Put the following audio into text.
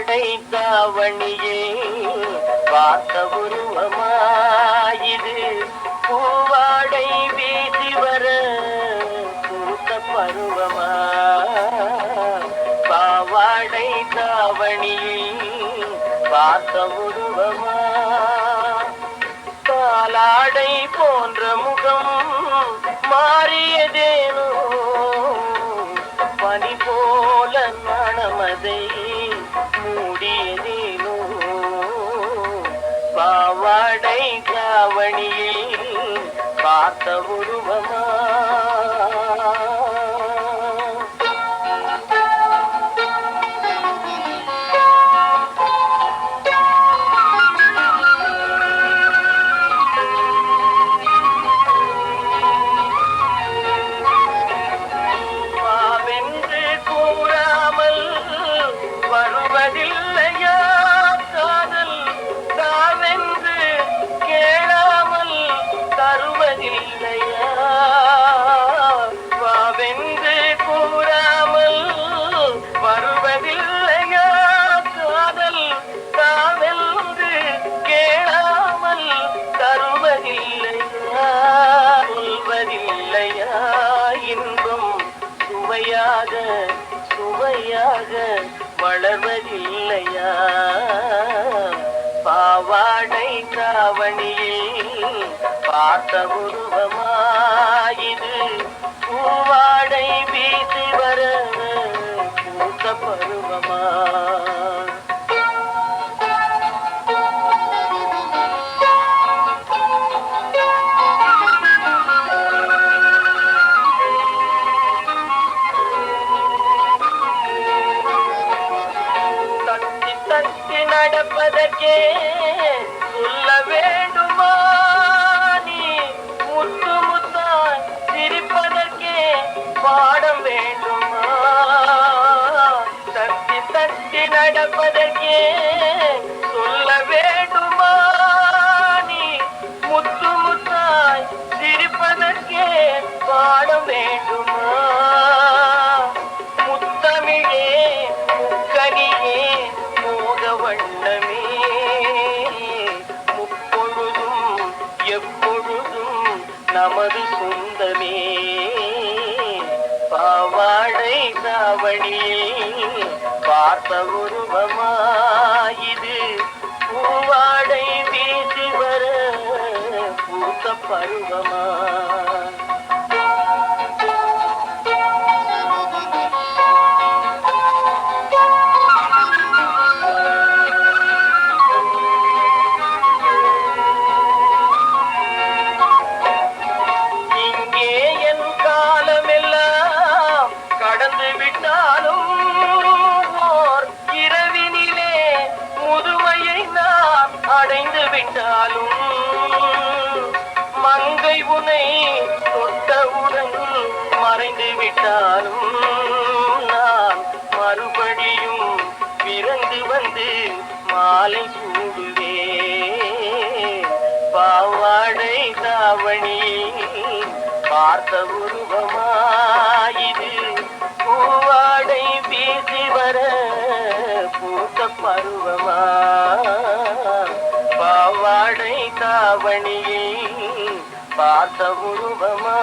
பாவாடை தாவணியே பார்த்த உருவமாயிது. பூவாடை வீசி வர பூத்த பருவமா? பாவாடை தாவணியே பார்த்த உருவமா? பாலாடை போன்ற முகம் மாறியதே பாடை காவணியில் பார்த்த உருவமா? தருவதில்லையா சொல்வதில்லையா இன்பம் சுவையாக சுவையாக வளர்வதில்லையா? பாவாடை காவணியில் பார்த்த உருவமாயிது. பூவாடை வீசி வர தத்தி நடப்பதற்கே சொல்ல வேண்டுமா? நீ முத்து முத்தாய் சிரிப்பதற்கே பாடம் வேண்டுமா? தட்டி தட்டி நடப்பதற்கே வண்ணமே முப்பொழுதும் எப்பொழுதும் நமது சொந்தமே. பாவாடை தாவணியில் பார்த்த உருவமாயிது. பூவாடை வீசி வர பூத்த பருவமா. உனை தொட்டவுடன் மறைந்து விட்டாலும் நான் மறுபடியும் பிறந்து வந்து மாலை சூடுவேன். பாவாடை தாவணி பார்த்த உருவமாயிது. பூவாடை பேசி வர பூத்த பருவமா? பாவாடை தாவணியில் பார்த்த உருவமா?